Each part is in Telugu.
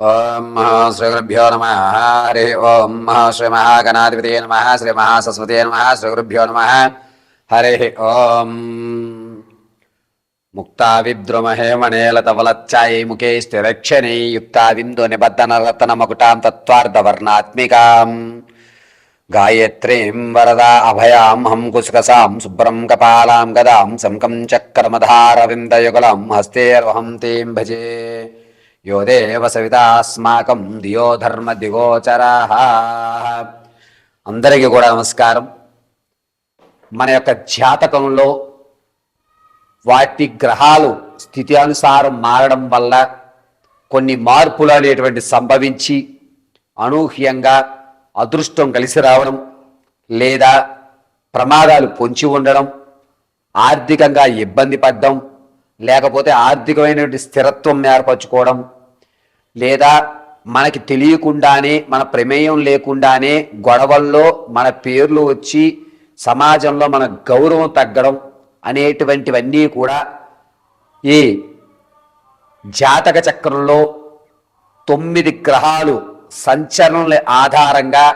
ఓం శ్రీగురుభ్యో నమ హరి ఓం శ్రీ మహాగణాధిపతి నమ శ్రీ మహాసరస్వతి నమ శ్రీగురుభ్యో నమ హరి ఓం. ముక్తా విద్రుమహేమణేలతవలచ్చాయై ముఖే స్థిరక్షణై యుక్తా బిందు నిబద్ధన రతన మకుటాం తత్వార్థవర్ణాత్మికాం గాయత్రీం వరదా అభయాం హం కుశకసాం శుభ్రం కపాలాం గదాం శంకం చక్రమధారవిందయుగలం హస్తేర్వహం తీం భజే. యో దేవ సవితాస్మాకం దియో ధర్మ దిగోచరా అందరికీ కూడా నమస్కారం. మన యొక్క జాతకంలో వాటి గ్రహాలు స్థితి అనుసారం మారడం వల్ల కొన్ని మార్పులు అనేటువంటి సంభవించి అనూహ్యంగా అదృష్టం కలిసి రావడం లేదా ప్రమాదాలు పొంచి ఉండడం ఆర్థికంగా ఇబ్బంది పడడం లేకపోతే ఆర్థికమైనటువంటి స్థిరత్వం ఏర్పరచుకోవడం లేదా మనకి తెలియకుండానే మన ప్రమేయం లేకుండానే గొడవల్లో మన పేర్లు వచ్చి సమాజంలో మన గౌరవం తగ్గడం అనేటువంటివన్నీ కూడా ఈ జాతక చక్రంలో తొమ్మిది గ్రహాలు సంచలనల ఆధారంగా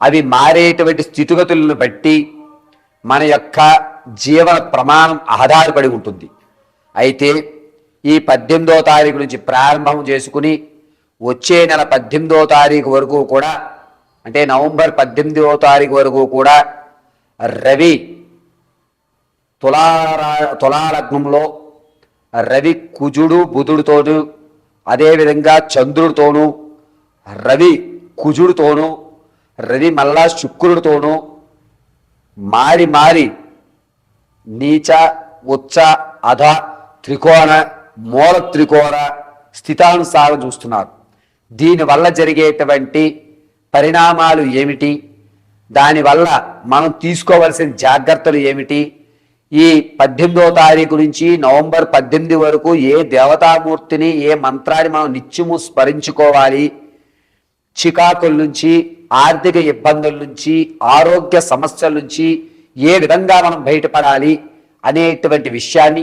అవి మారేటువంటి స్థితిగతులను బట్టి మన యొక్క జీవన ప్రమాణం ఆధారపడి ఉంటుంది. అయితే ఈ పద్దెనిమిదో తారీఖు నుంచి ప్రారంభం చేసుకుని వచ్చే నెల పద్దెనిమిదో తారీఖు వరకు కూడా అంటే నవంబర్ పద్దెనిమిదవ తారీఖు వరకు కూడా రవి తులారా తులాలగ్నంలో రవి కుజుడు బుధుడితోను అదేవిధంగా చంద్రుడితోనూ రవి కుజుడితోనూ రవి మళ్ళా శుక్రుడితోనూ మారి మారి నీచ ఉచ్చ అధ త్రికోణ మూల త్రికోణ స్థితానుసారం చూస్తున్నారు. దీనివల్ల జరిగేటువంటి పరిణామాలు ఏమిటి? దానివల్ల మనం తీసుకోవలసిన జాగ్రత్తలు ఏమిటి? ఈ పద్దెనిమిదో తారీఖు నుంచి నవంబర్ పద్దెనిమిది వరకు ఏ దేవతామూర్తిని ఏ మంత్రాన్ని మనం నిత్యము స్మరించుకోవాలి? చికాకుల నుంచి ఆర్థిక ఇబ్బందుల నుంచి ఆరోగ్య సమస్యల నుంచి ఏ విధంగా మనం బయటపడాలి అనేటువంటి విషయాన్ని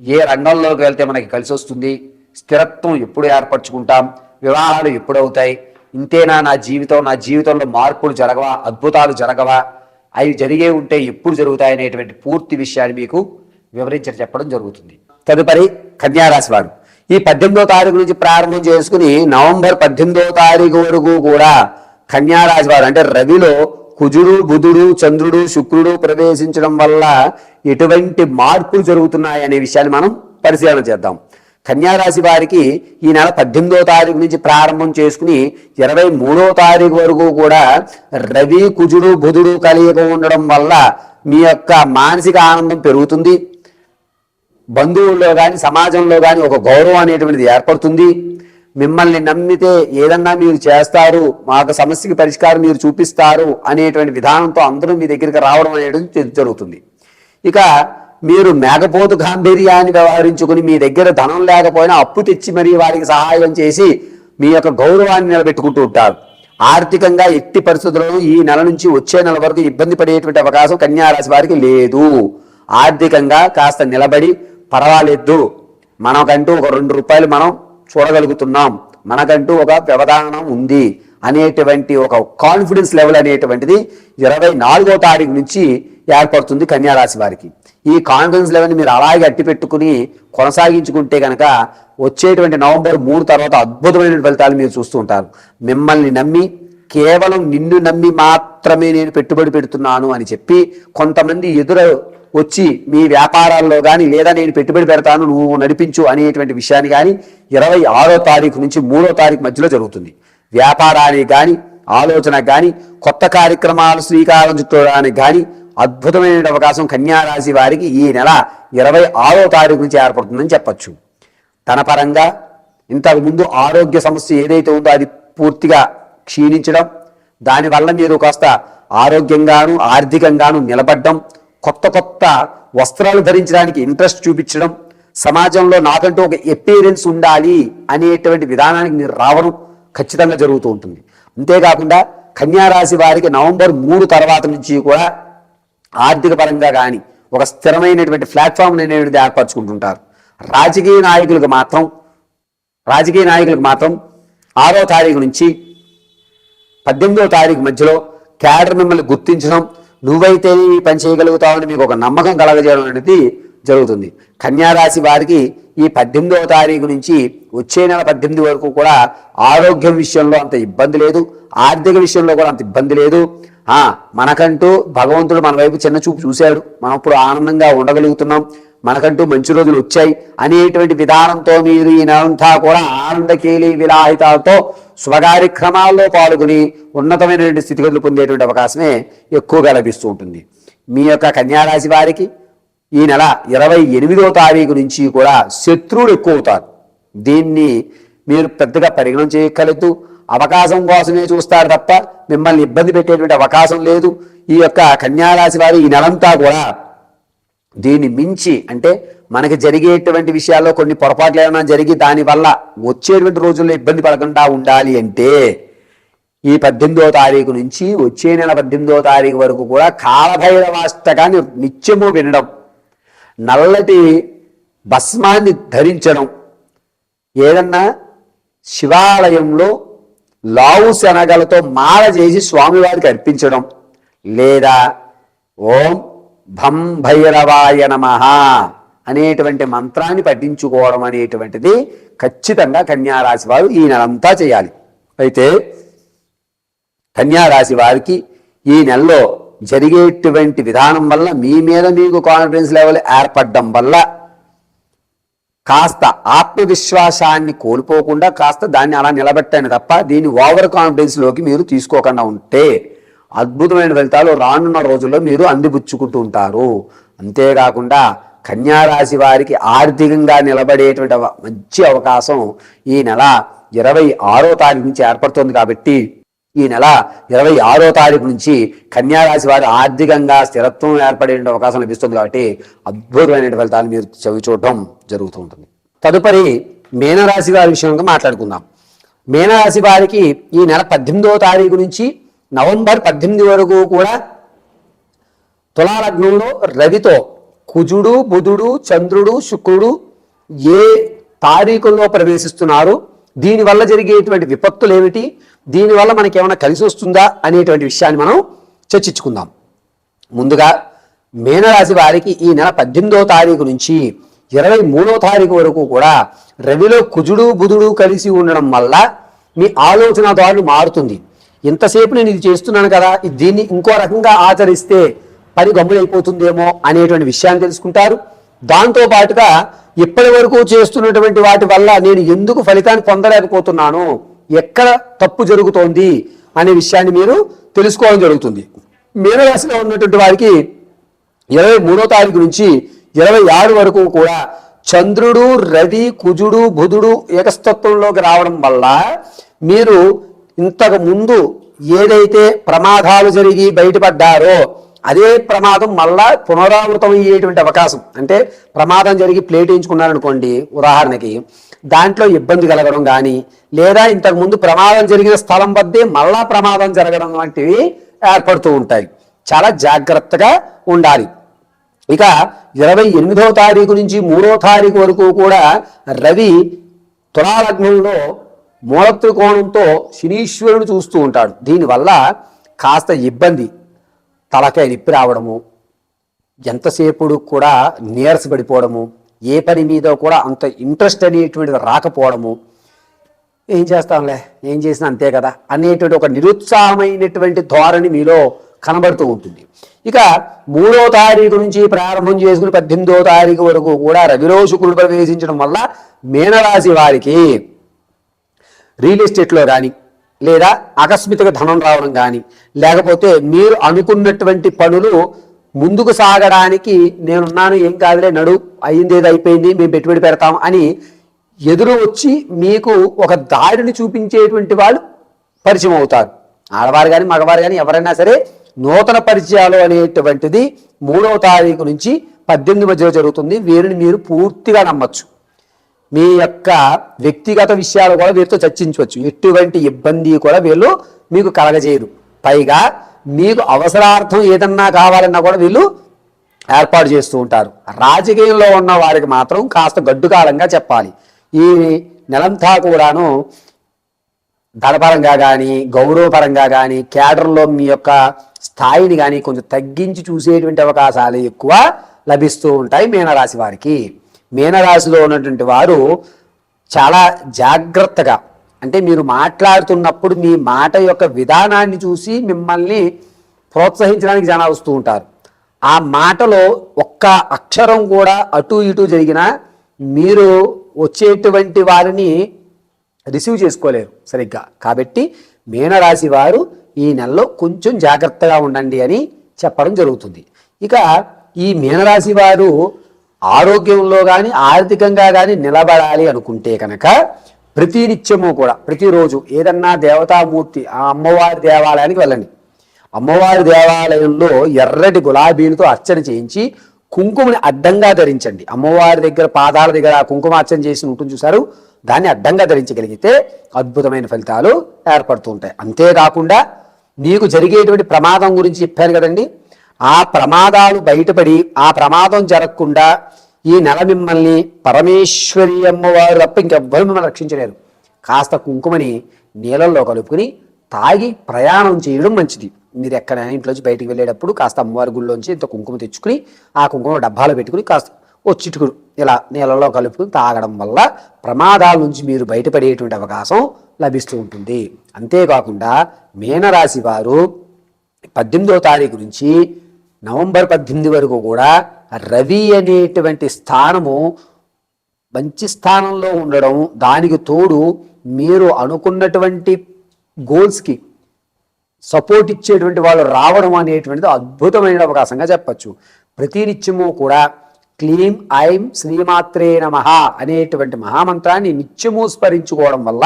ఏ రంగంలోకి వెళ్తే మనకి కలిసి వస్తుంది? స్థిరత్వం ఎప్పుడు ఏర్పరచుకుంటాం? వివాహాలు ఎప్పుడు అవుతాయి ఇంతేనా నా జీవితం? నా జీవితంలో మార్పులు జరగవా? అద్భుతాలు జరగవా? అవి జరిగే ఉంటే ఎప్పుడు జరుగుతాయి అనేటువంటి పూర్తి విషయాన్ని మీకు వివరించి చెప్పడం జరుగుతుంది. తదుపరి కన్యారాశి వారు. ఈ పద్దెనిమిదో తారీఖు నుంచి ప్రారంభం చేసుకుని నవంబర్ పద్దెనిమిదో తారీఖు వరకు కూడా కన్యారాశి వారు అంటే రవిలో కుజుడు బుధుడు చంద్రుడు శుక్రుడు ప్రవేశించడం వల్ల ఎటువంటి మార్పులు జరుగుతున్నాయి అనే విషయాన్ని మనం పరిశీలన చేద్దాం. కన్యారాశి వారికి ఈ నెల పద్దెనిమిదో తారీఖు నుంచి ప్రారంభం చేసుకుని ఇరవై మూడో తారీఖు వరకు కూడా రవి కుజుడు బుధుడు కలియక ఉండడం వల్ల మీ యొక్క మానసిక ఆనందం పెరుగుతుంది. బంధువుల్లో కానీ సమాజంలో కానీ ఒక గౌరవం అనేటువంటిది ఏర్పడుతుంది. మిమ్మల్ని నమ్మితే ఏదన్నా మీరు చేస్తారు మాకు సమస్యకి పరిష్కారం మీరు చూపిస్తారు అనేటువంటి విధానంతో అందరూ మీ దగ్గరికి రావడం అనేది జరుగుతుంది. ఇక మీరు మేకపోతు గాంభీర్యాన్ని వ్యవహరించుకుని మీ దగ్గర ధనం లేకపోయినా అప్పు తెచ్చి మరీ వారికి సహాయం చేసి మీ యొక్క గౌరవాన్ని నిలబెట్టుకుంటూ ఉంటారు. ఆర్థికంగా ఎట్టి పరిస్థితులను ఈ నెల నుంచి వచ్చే నెల వరకు ఇబ్బంది పడేటువంటి అవకాశం కన్యారాశి వారికి లేదు. ఆర్థికంగా కాస్త నిలబడి పర్వాలేదు. మనకంటూ ఒక రెండు రూపాయలు మనం చూడగలుగుతున్నాం. మనకంటూ ఒక వ్యవధానం ఉంది అనేటువంటి ఒక కాన్ఫిడెన్స్ లెవెల్ అనేటువంటిది ఇరవై నాలుగో తారీఖు నుంచి ఏర్పడుతుంది కన్యారాశి వారికి. ఈ కాన్ఫిడెన్స్ లెవెల్ని మీరు అలాగే అట్టి పెట్టుకుని కొనసాగించుకుంటే కనుక వచ్చేటువంటి నవంబర్ మూడు తర్వాత అద్భుతమైన ఫలితాలు మీరు చూస్తూ ఉంటారు. మిమ్మల్ని నమ్మి కేవలం నిన్ను నమ్మి మాత్రమే నేను పెట్టుబడి పెడుతున్నాను అని చెప్పి కొంతమంది ఎదురు వచ్చి మీ వ్యాపారాల్లో కానీ లేదా నేను పెట్టుబడి పెడతాను నువ్వు నడిపించు అనేటువంటి విషయాన్ని కానీ ఇరవై ఆరో తారీఖు నుంచి మూడో తారీఖు మధ్యలో జరుగుతుంది. వ్యాపారానికి కానీ ఆలోచన కానీ కొత్త కార్యక్రమాలు శ్రీకారం చుట్టడానికి కానీ అద్భుతమైన అవకాశం కన్యారాశి వారికి ఈ నెల ఇరవై ఆరో తారీఖు నుంచి ఏర్పడుతుందని చెప్పచ్చు. తన పరంగా ఇంతకు ముందు ఆరోగ్య సమస్య ఏదైతే ఉందో అది పూర్తిగా క్షీణించడం దానివల్ల మీరు కాస్త ఆరోగ్యంగాను ఆర్థికంగాను నిలబడ్డం కొత్త కొత్త వస్త్రాలు ధరించడానికి ఇంట్రెస్ట్ చూపించడం సమాజంలో నాకంటూ ఒక ఎపీరెన్స్ ఉండాలి అనేటువంటి విధానానికి మీరు రావడం ఖచ్చితంగా జరుగుతూ ఉంటుంది. అంతేకాకుండా కన్యారాశి వారికి నవంబర్ మూడు తర్వాత నుంచి కూడా ఆర్థిక పరంగా కానీ ఒక స్థిరమైనటువంటి ప్లాట్ఫామ్ అనేటువంటిది ఏర్పరచుకుంటుంటారు. రాజకీయ నాయకులకు మాత్రం రాజకీయ నాయకులకు మాత్రం ఆరో తారీఖు నుంచి పద్దెనిమిదో తారీఖు మధ్యలో క్యాడర్ మిమ్మల్ని గుర్తించడం నువ్వైతే ఈ పని చేయగలుగుతావని మీకు ఒక నమ్మకం కలగజేయడం అనేది జరుగుతుంది. కన్యారాశి వారికి ఈ పద్దెనిమిదవ తారీఖు నుంచి వచ్చే నెల పద్దెనిమిది వరకు కూడా ఆరోగ్యం విషయంలో అంత ఇబ్బంది లేదు. ఆర్థిక విషయంలో కూడా అంత ఇబ్బంది లేదు. ఆ మనకంటూ భగవంతుడు మన వైపు చిన్న చూపు చూశాడు. మనం ఇప్పుడు ఆనందంగా ఉండగలుగుతున్నాం. మనకంటూ మంచి రోజులు వచ్చాయి. అనేటువంటి విధానంతో మీరు ఈ నెలంతా కూడా ఆనందకేలి విలాహితాలతో స్వకార్యక్రమాల్లో పాల్గొని ఉన్నతమైనటువంటి స్థితిగతులు పొందేటువంటి అవకాశమే ఎక్కువగా లభిస్తూ ఉంటుంది. మీ యొక్క కన్యారాశి వారికి ఈ నెల ఇరవై ఎనిమిదో తారీఖు నుంచి కూడా శత్రువులు ఎక్కువ అవుతారు దీన్ని మీరు పెద్దగా పరిగణం చేయగలదు అవకాశం కోసమే చూస్తారు తప్ప మిమ్మల్ని ఇబ్బంది పెట్టేటువంటి అవకాశం లేదు. ఈ యొక్క కన్యారాశి వారు ఈ నెలంతా కూడా దీన్ని మించి అంటే మనకి జరిగేటువంటి విషయాల్లో కొన్ని పొరపాట్లు ఏమైనా జరిగి దానివల్ల వచ్చేటువంటి రోజుల్లో ఇబ్బంది పడకుండా ఉండాలి అంటే ఈ పద్దెనిమిదో తారీఖు నుంచి వచ్చే నెల పద్దెనిమిదో తారీఖు వరకు కూడా కాలభైరవాష్టకాన్ని నిత్యము వినడం నల్లటి భస్మాన్ని ధరించడం ఏదన్నా శివాలయంలో లావు శనగలతో మాల చేసి స్వామివారికి అర్పించడం లేదా ఓం భం భైరవాయ నమ అనేటువంటి మంత్రాన్ని పఠించుకోవడం అనేటువంటిది ఖచ్చితంగా కన్యారాశి వారు ఈ నెలంతా చేయాలి. అయితే కన్యారాశి వారికి ఈ నెలలో జరిగేటువంటి విధానం వల్ల మీ మీద మీకు కాన్ఫిడెన్స్ లెవెల్ ఏర్పడడం వల్ల కాస్త ఆత్మవిశ్వాసాన్ని కోల్పోకుండా కాస్త దాన్ని అలా నిలబెట్టాను తప్ప దీన్ని ఓవర్ కాన్ఫిడెన్స్లోకి మీరు తీసుకోకుండా ఉంటే అద్భుతమైన ఫలితాలు రానున్న రోజుల్లో మీరు అందిపుచ్చుకుంటూ ఉంటారు. అంతేకాకుండా కన్యారాశి వారికి ఆర్థికంగా నిలబడేటువంటి మంచి అవకాశం ఈ నెల ఇరవై ఆరో తారీఖు నుంచి ఏర్పడుతుంది కాబట్టి ఈ నెల ఇరవై ఆరో తారీఖు నుంచి కన్యారాశి వారి ఆర్థికంగా స్థిరత్వం ఏర్పడే అవకాశం లభిస్తుంది కాబట్టి అద్భుతమైన ఫలితాలు మీరు చవి చూడటం జరుగుతూ ఉంటుంది. తదుపరి మీనరాశి వారి విషయంగా మాట్లాడుకుందాం. మీనరాశి వారికి ఈ నెల పద్దెనిమిదవ తారీఖు నుంచి నవంబర్ పద్దెనిమిది వరకు కూడా తులాలగ్నంలో రవితో కుజుడు బుధుడు చంద్రుడు శుక్రుడు ఏ తారీఖుల్లో ప్రవేశిస్తున్నారు? దీనివల్ల జరిగేటువంటి విపత్తులు ఏమిటి? దీనివల్ల మనకి ఏమైనా కలిసి వస్తుందా అనేటువంటి విషయాన్ని మనం చర్చించుకుందాం. ముందుగా మీనరాశి వారికి ఈ నెల పద్దెనిమిదో తారీఖు నుంచి ఇరవై మూడో తారీఖు వరకు కూడా రవిలో కుజుడు బుధుడు కలిసి ఉండడం వల్ల మీ ఆలోచన దారులు మారుతుంది. ఇంతసేపు నేను ఇది చేస్తున్నాను కదా దీన్ని ఇంకో రకంగా ఆచరిస్తే పని గమ్ములైపోతుందేమో అనేటువంటి విషయాన్ని తెలుసుకుంటారు. దాంతో పాటుగా ఇప్పటి వరకు చేస్తున్నటువంటి వాటి వల్ల నేను ఎందుకు ఫలితాన్ని పొందలేకపోతున్నాను ఎక్కడ తప్పు జరుగుతోంది అనే విషయాన్ని మీరు తెలుసుకోవడం జరుగుతుంది. మీనరాశిలో ఉన్నటువంటి వారికి ఇరవై మూడో తారీఖు నుంచి ఇరవై ఆరు వరకు కూడా చంద్రుడు రవి కుజుడు బుధుడు ఏకస్తత్వంలోకి రావడం వల్ల మీరు ఇంతకు ముందు ఏదైతే ప్రమాదాలు జరిగి బయటపడ్డారో అదే ప్రమాదం మళ్ళా పునరావృతం అయ్యేటువంటి అవకాశం. అంటే ప్రమాదం జరిగి ప్లేట్ వేయించుకున్నారనుకోండి ఉదాహరణకి దాంట్లో ఇబ్బంది కలగడం కానీ లేదా ఇంతకుముందు ప్రమాదం జరిగిన స్థలం వద్దే మళ్ళా ప్రమాదం జరగడం వంటివి ఏర్పడుతూ ఉంటాయి. చాలా జాగ్రత్తగా ఉండాలి. ఇక ఇరవై ఎనిమిదవ తారీఖు నుంచి మూడో తారీఖు వరకు కూడా రవి తులాలగ్నంలో మూలత్రికోణంతో శనీశ్వరుని చూస్తూ ఉంటాడు. దీనివల్ల కాస్త ఇబ్బంది. తలకాయ నిప్పి రావడము ఎంతసేపుడు కూడా నీరసపడిపోవడము ఏ పని మీద కూడా అంత ఇంట్రెస్ట్ అనేటువంటిది రాకపోవడము. ఏం చేస్తాంలే? ఏం చేసినా అంతే కదా? అనేటువంటి ఒక నిరుత్సాహమైనటువంటి ధోరణి మీలో కనబడుతూ ఉంటుంది. ఇక మూడో తారీఖు నుంచి ప్రారంభం చేసుకుని పద్దెనిమిదో తారీఖు వరకు కూడా రవిలో శుక్రుడు ప్రవేశించడం వల్ల మీనరాశి వారికి రియల్ ఎస్టేట్లో కానీ లేదా ఆకస్మిక ధనం రావడం కానీ లేకపోతే మీరు అనుకున్నటువంటి పనులు ముందుకు సాగడానికి నేనున్నాను ఏం కాదులే నడు అయింది ఏది అయిపోయింది మేము పెట్టుబడి పెడతాం అని ఎదురు వచ్చి మీకు ఒక దారిని చూపించేటువంటి వాళ్ళు పరిచయం అవుతారు. ఆడవారు కానీ మగవారు కానీ ఎవరైనా సరే నూతన పరిచయాలు అనేటువంటిది మూడవ తారీఖు నుంచి పద్దెనిమిది మధ్యలో జరుగుతుంది. వీరిని మీరు పూర్తిగా నమ్మచ్చు. మీ యొక్క వ్యక్తిగత విషయాలు కూడా వీరితో చర్చించవచ్చు. ఎటువంటి ఇబ్బంది కూడా వీళ్ళు మీకు కలగజేయరు. పైగా మీకు అవసరార్థం ఏదన్నా కావాలన్నా కూడా వీళ్ళు ఏర్పాటు చేస్తూ ఉంటారు. రాజకీయంలో ఉన్న వారికి మాత్రం కాస్త గడ్డుకాలంగా చెప్పాలి. ఈ నెలంతా కూడాను ధనపరంగా కానీ గౌరవపరంగా కానీ కేడర్లో మీ యొక్క స్థాయిని కానీ కొంచెం తగ్గించి చూసేటువంటి అవకాశాలు ఎక్కువ లభిస్తూ ఉంటాయి మీనరాశి వారికి. మీనరాశిలో ఉన్నటువంటి వారు చాలా జాగ్రత్తగా అంటే మీరు మాట్లాడుతున్నప్పుడు మీ మాట యొక్క విధానాన్ని చూసి మిమ్మల్ని ప్రోత్సహించడానికి జనాలు వస్తూ ఉంటారు. ఆ మాటలో ఒక్క అక్షరం కూడా అటు ఇటు జరిగినా మీరు వచ్చేటువంటి వారిని రిసీవ్ చేసుకోలేరు సరిగ్గా. కాబట్టి మీనరాశి వారు ఈ నెలలో కొంచెం జాగ్రత్తగా ఉండండి అని చెప్పడం జరుగుతుంది. ఇక ఈ మీనరాశి వారు ఆరోగ్యంలో కానీ ఆర్థికంగా కానీ నిలబడాలి అనుకుంటే కనుక ప్రతి నిత్యము కూడా ప్రతిరోజు ఏదన్నా దేవతామూర్తి ఆ అమ్మవారి దేవాలయానికి వెళ్ళండి. అమ్మవారి దేవాలయంలో ఎర్రటి గులాబీలతో అర్చన చేయించి కుంకుమని అడ్డంగా ధరించండి. అమ్మవారి దగ్గర పాదాల దగ్గర ఆ కుంకుమ అర్చన చేసి ఉంటుంది చూసారు దాన్ని అడ్డంగా ధరించగలిగితే అద్భుతమైన ఫలితాలు ఏర్పడుతూ ఉంటాయి. అంతేకాకుండా మీకు జరిగేటువంటి ప్రమాదం గురించి చెప్పాను కదండి. ఆ ప్రమాదాలు బయటపడి ఆ ప్రమాదం జరగకుండా ఈ నెల మిమ్మల్ని పరమేశ్వరి అమ్మవారు తప్ప ఇంకెవ్వరు మిమ్మల్ని రక్షించలేరు. కాస్త కుంకుమని నీళ్ళల్లో కలుపుకుని తాగి ప్రయాణం చేయడం మంచిది. మీరు ఎక్కడైనా ఇంట్లోంచి బయటికి వెళ్ళేటప్పుడు కాస్త అమ్మవారి గుళ్ళోంచి ఇంత కుంకుమ తెచ్చుకుని ఆ కుంకుమ డబ్బాలో పెట్టుకుని కాస్త ఓ చిటుకుడు ఇలా నీళ్ళలో కలుపుకుని తాగడం వల్ల ప్రమాదాల నుంచి మీరు బయటపడేటువంటి అవకాశం లభిస్తూ ఉంటుంది. అంతేకాకుండా మీనరాశి వారు పద్దెనిమిదవ తారీఖు నుంచి నవంబర్ పద్దెనిమిది వరకు కూడా రవి అనేటువంటి స్థానము మంచి స్థానంలో ఉండడం దానికి తోడు మీరు అనుకున్నటువంటి గోల్స్కి సపోర్ట్ ఇచ్చేటువంటి వాళ్ళు రావడం అనేటువంటిది అద్భుతమైన అవకాశంగా చెప్పచ్చు. ప్రతినిత్యము కూడా క్లీం ఐం శ్రీమాత్రే నమ అనేటువంటి మహామంత్రాన్ని నిత్యము స్మరించుకోవడం వల్ల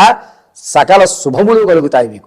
సకల శుభములు కలుగుతాయి మీకు.